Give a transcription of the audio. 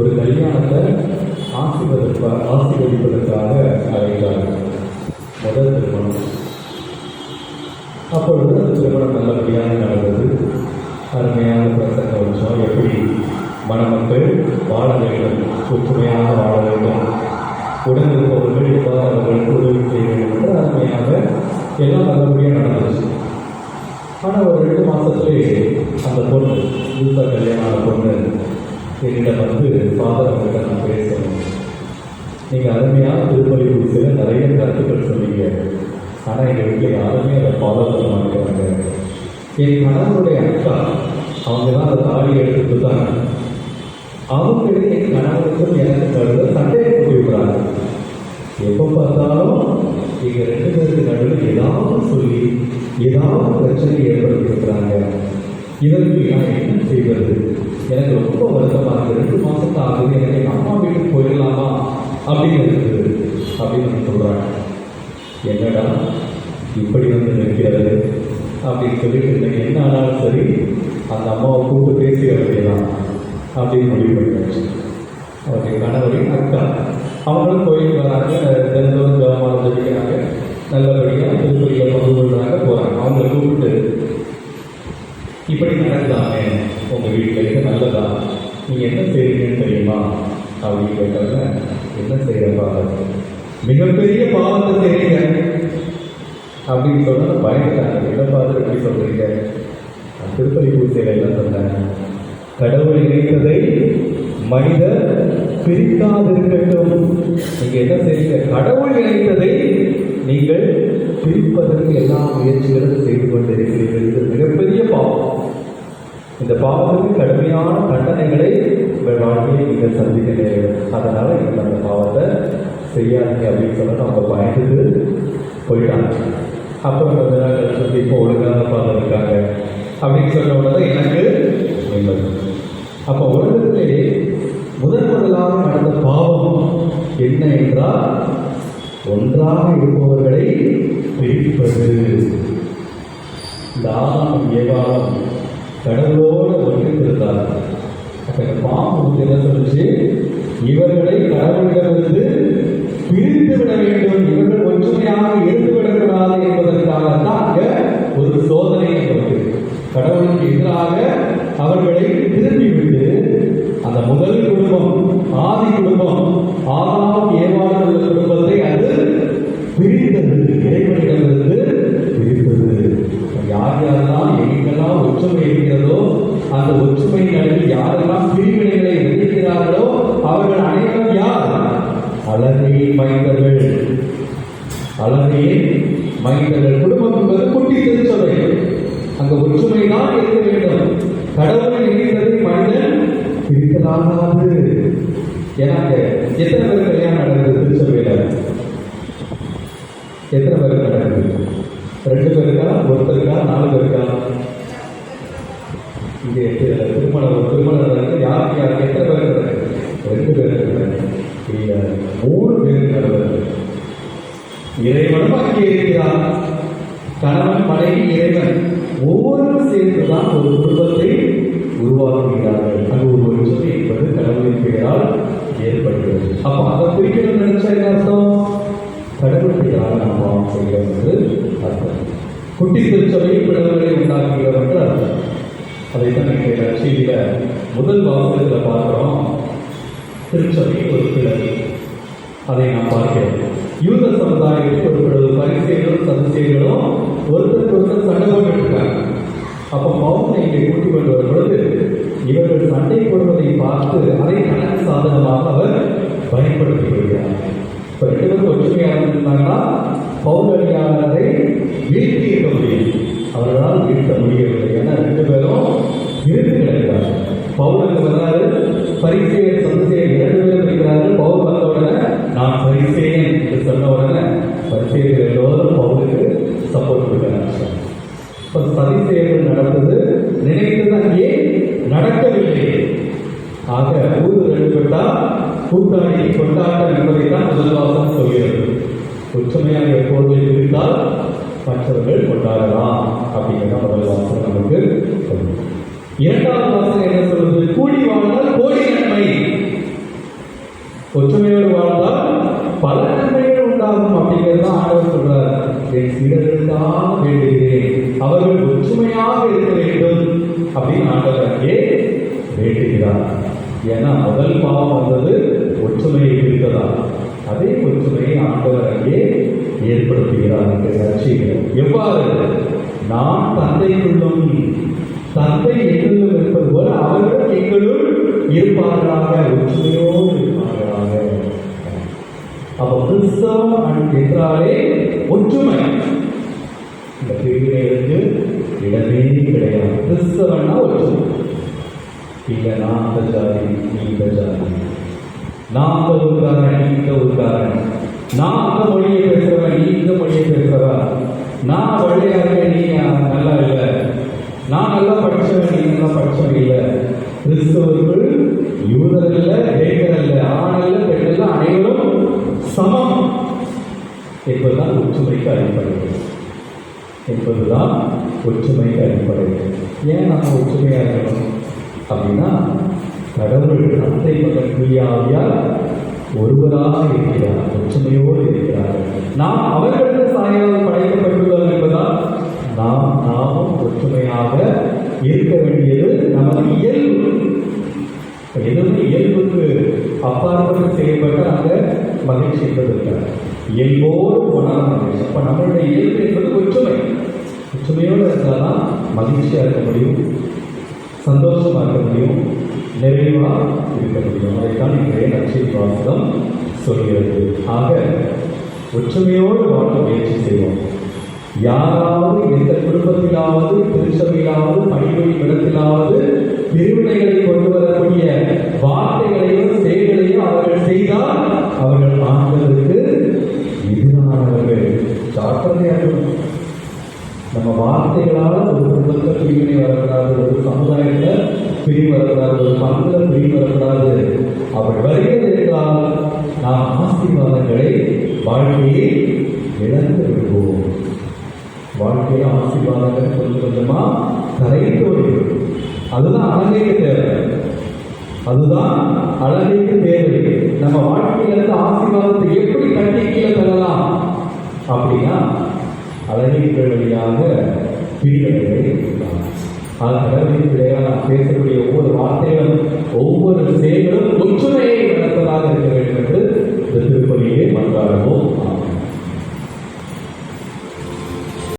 ஒரு கல்யாணத்தை ஆசீர்வதற்காக ஆசீர்வதிப்பதற்காக அழைத்தார் முதல் திருமணம். அப்பொழுது அந்த திருமணம் நல்லபடியாக நடந்தது. அருமையான பிரசங்க வச்சோம் எப்படி? மணமக்கள் வாழ வேண்டும். ஒற்றுமையாக வாழ வேண்டும். உடன் இருப்பவர்கள் எவ்வாறு அவர்களுக்கு உதவி செய்ய வேண்டும் என்று அருமையாக எல்லாம் நல்லபடியாக நடந்துச்சு. ஆனால் ஒரு ரெண்டு மாதத்துலே அந்த பொண்ணு புதுசாக கல்யாணம் பொண்ணு என்னிடம் வந்து ஃபாதர் அவங்கள்ட்ட நான் பேசணும். நீங்கள் அருமையாக திருப்பலி குறிச்சில் நிறைய கருத்துக்கள் சொன்னீங்க. ஆனால் எங்கள் வீட்டில் யாருமே அதை ஃபாலோ பண்ண மாட்டேங்கிறாங்க. என் கணவருடைய அக்கா அவங்க தான் அந்த தாலி எடுத்து கொடுத்தாங்க. அவங்களே என் கணவருக்கும் எனக்கு நடுவில் சண்டையை கூட்டி எப்போ பார்த்தாலும் எங்கள் ரெண்டு பேருக்கு நடுவில் ஏதாவது சொல்லி ஏதாவது பிரச்சனை ஏற்படுத்தி இதற்கு நான் என்ன செய்வது? எனக்கு ரொம்ப வருத்தமாக மாதத்துக்கு அம்மா வீட்டுக்கு போயிடலாமா? அப்படின்னு அப்படின்னு சொல்றாங்க. சொல்கிறாங்க என்னடா இப்படி வந்து நிற்கிறது? அப்படின்னு சொல்லிட்டு இன்னைக்கு என்ன ஆனாலும் சரி அந்த அம்மாவை கூப்பிட்டு பேசி வேண்டியதான் அப்படின்னு முடிவு பண்ணியாச்சு. அவருடைய கணவரின் அக்கா. அவங்களும் கோயிலுக்கு வராங்க. தினந்தோறும் ஜபமாக ஜபிக்கிறாங்க நல்லபடியாக திருப்பதியில் பங்கு கொள்றாங்க போகிறாங்க அவங்கள கூப்பிட்டு இப்படி நடந்தாமே உங்கள் வீட்டில் இது நல்லதா? நீங்கள் என்ன செய்கிறீங்கன்னு தெரியுமா? அப்படின்னு கேட்டாங்க என்ன செய்கிற பாவம் மிகப்பெரிய பாவத்தை செய்கிறீங்க அப்படின்னு சொன்னால் பயந்துட்டாங்க. என்ன பார்த்து எப்படி சொல்கிறீங்க திருப்பதி பூசையில எல்லாம் சொன்னேன். கடவுள் இணைத்ததை மனிதர் பிரிக்காதிருக்கட்டும். நீங்க என்ன செய்யுங்க கடவுள் இணைத்ததை நீங்கள் பிரிப்பதற்கு எல்லா முயற்சிகளும் செய்து கொண்டிருக்கிறீர்கள். இது மிகப்பெரிய பாவம். இந்த பாவத்துக்கு கடுமையான தண்டனைகளை உங்கள் வாழ்க்கையை நீங்கள் சந்திக்க நேரிடும் அதனால நீங்கள் அந்த பாவத்தை செய்யாதீங்க அப்படின்னு சொல்ல அவங்க பயந்துட்டு போயிட்டாங்க. அப்புறம் கொஞ்ச நாள் கழிச்சு இப்போ ஒழுங்காக பார்த்துருக்காங்க. அப்படின்னு சொன்ன உடனே எனக்கு நிம்மதி. அப்போ உலகத்திலே முதன் முதலாக நடந்த பாவம் என்ன என்றால் ஒன்றாக இருப்பவர்களை பிரிப்பது. இந்த ஆதாம் ஏவாளம் கடவுளோடு ஒன்றித்திருந்தார். பாம்பு என்ன சொல்லுச்சு? இவர்களை கடவுளிடமிருந்து பிரித்து விட வேண்டும். இவர்கள் ஒற்றுமையாக இருந்துவிடக்கூடாது என்பதற்காகத்தான் ஒரு சோதனை என்பது கடவுளுக்கு எதிராக அவர்களை அந்த ஒற்றுமை நடுவில் யாரெல்லாம் பிரிவினைகளை எதிர்க்கிறார்களோ அவர்கள் அனைவரும் யார்? அழகை மைந்தர்கள். அழகே மைந்தர்கள். குடும்பம் என்பது குட்டி திருச்சபை. அந்த ஒற்றுமை தான் இருக்க வேண்டும். கடவுளை இணைந்ததை மனிதன் பிரிக்கலாகாது எனக்கு எத்தனை பேர் கல்யாணம் நடந்தது திருச்சபையில? எத்தனை பேர் நடந்தது? ரெண்டு பேருக்கா ஒருத்தருக்கா நாலு பேருக்கா இங்கே திருமணம் ஒரு திருமணம் யாருக்கு யாருக்கு எத்தனை பேர் ரெண்டு பேர் நடக்குது இல்ல மூணு பேருக்கு இறைவனும் அங்கே இருக்கிறார். கணவன் மனைவி இறைவன் ஒவ்வொருவரும் சேர்ந்துதான் ஒரு குடும்பத்தை உருவாக்குகிறார்கள். அது ஒரு ஒற்றுமை என்பது கடவுளின் பெயரால் ஏற்படுகிறது. அப்ப அதை பிரிக்கணும்னு நினைச்சா என்ன அர்த்தம்? கடவுள் பெயரால் நாம் பாவம் என்று அர்த்தம் குட்டி திருச்சபையில் பிளவுகளை அதைத்தான் இன்றைய நற்செய்தியில முதல் வாசகத்தில் பார்க்கிறோம். திருச்சபை ஒரு பிளவு அதை நாம் பார்க்கிறோம். யூத சமுதாயத்தில் ஒரு பிறகு பரிசெயலும் சதுசெயலும் ஒருத்தருக்கு ஒருத்தர் சண்டை இருக்காங்க அப்போ பவுனை இங்கே கூட்டி கொண்டு வரும் பொழுது இவர்கள் சண்டை போடுவதை பார்த்து அதை கணக்கு சாதகமாக அவர் பயன்படுத்தி கொள்கிறார் இப்போ ரெண்டு பேரும் ஒற்றுமையாக இருந்தாங்கன்னா பௌரணியாளரை வீழ்த்தி இருக்க முடியும் அவர்களால் வீழ்த்த முடியவில்லை. என பவுலுக்கு வந்தாரு பரிசெயர் சதுசெயர் இரண்டு பேரும் இருக்கிறார்கள் பவுல் வந்த உடனே நான் பரிசேயன் என்று சொன்ன உடனே பரிசெயர்கள் எல்லோரும் பவுலுக்கு சப்போர்ட் கொடுக்கிறார்கள். இப்போ சதிசெயர்கள் நடந்தது நினைத்தது ஏன் நடக்கவில்லை? ஆக ஊது ரெண்டுபட்டா கூட்டாளி கொண்டாட்டம் என்பதை தான் முதல் வாசம் சொல்கிறது. ஒற்றுமையாக எப்போது இருந்தால் மற்றவர்கள் கொண்டாடலாம் அப்படிங்கிறத முதல் வாசம் நமக்கு இரண்டாவது வசனம் என்ன சொல்வது கூடி வாழ்ந்தால் கோடி நன்மை. ஒற்றுமையோடு வாழ்ந்தால் பல நன்மைகள் உண்டாகும் அப்படிங்கிறது தான் ஆண்டவர் சொல்றார். என் சீடர்கள் தான் வேண்டுகிறேன். அவர்கள் ஒற்றுமையாக இருக்க வேண்டும் அப்படின்னு ஆண்டவர் அங்கே வேண்டுகிறார். ஏன்னா முதல் பாவம் வந்தது ஒற்றுமையை இருக்கிறதா அதே ஒற்றுமையை ஆண்டவர் அங்கே ஏற்படுத்துகிறார் என்று எவ்வாறு? நாம் தந்தைக்குள்ளும் இருப்பார்களாக ஒற்றுமையோடு இருப்பார்களாக. அப்ப கிறிஸ்தவம் என்றாலே ஒற்றுமை. இந்த பிரிவினைகளுக்கு இடமே கிடையாது. கிறிஸ்தவன்னா ஒற்றுமை. இல்ல நான் அந்த ஜாதி நீ இந்த ஜாதி. நான் அந்த ஊருக்காரன் நீ இந்த ஊருக்காரன் நான் அந்த மொழியை பேசுறவன் நீ இந்த மொழியை பேசுறவன் நான் வழியாக இருக்கேன் நீ நல்லா இல்லை. நான் நல்லா படிச்சவன் நீ நல்லா படிச்சவன் இல்லை. கிறிஸ்தவர்கள் யூதர் அல்ல ஆணல்ல அல்ல அனைவரும் சமம். என்பதுதான் ஒற்றுமைக்கு அடிப்படை. என்பதுதான் ஒற்றுமைக்கு அடிப்படை. ஏன் நம்ம ஒற்றுமையா இருக்கணும்? அப்படின்னா கடவுள் தந்தை மகன் தூயாவியார் ஒருவராக இருக்கிறார் ஒற்றுமையோடு இருக்கிறார். நாம் அவர்களுக்கு சாயாக படைக்கப்பட்டுள்ளோம் என்பதால் நாம் நாமும் ஒற்றுமையாக இருக்க வேண்டியது நமது இயல்பு. எதுவுமே இயல்புக்கு அப்பாற்பட்டு செயல்பட்டு அந்த மகிழ்ச்சி என்பது இருக்காது இயல்போடு போனால் மகிழ்ச்சி. அப்ப நம்மளுடைய இயல்பு என்பது ஒற்றுமை ஒற்றுமையோடு இருந்தால்தான் மகிழ்ச்சியா இருக்க முடியும் சந்தோஷமா இருக்க முடியும் நிறைவா இருக்க முடியும். அதைத்தான் இன்றைய நட்சத்திர வாசகம் சொல்கிறது. ஆக ஒற்றுமையோடு வாழ முயற்சி செய்வோம். யாராவது எந்த குடும்பத்திலாவது நம்ம வார்த்தைகளால் ஒரு குடும்பத்தில் பிரிவினை வரக்கூடாது ஒரு சமுதாயத்தில் பிரிவு வரக்கூடாது ஒரு மக்கள் பிரிவு வரக்கூடாது. அப்படி வருகிறது என்றால் நாம் ஆசீர்வாதங்களை வாழ்க்கையை இழந்து விடுவோம். வாழ்க்கையில ஆசீர்வாதங்கள் கொஞ்சம் கொஞ்சமா கரைந்து வருகிறது அதுதான் அழகைக்கு தேவை. அதுதான் அழகைக்கு தேவை. நம்ம வாழ்க்கையில இருந்து ஆசீர்வாதத்தை எப்படி தட்டி கீழே தரலாம் அப்படின்னா அழகிகள் வழியாக பிரிவினைகளை இருக்கலாம் கடவுளின் பிள்ளையாக நாம் பேசக்கூடிய ஒவ்வொரு வார்த்தைகளும் ஒவ்வொரு செயல்களும் ஒற்றுமையை நடப்பதாக இருக்க வேண்டும் என்று இந்த திருப்பதியை மன்றாடுவோம்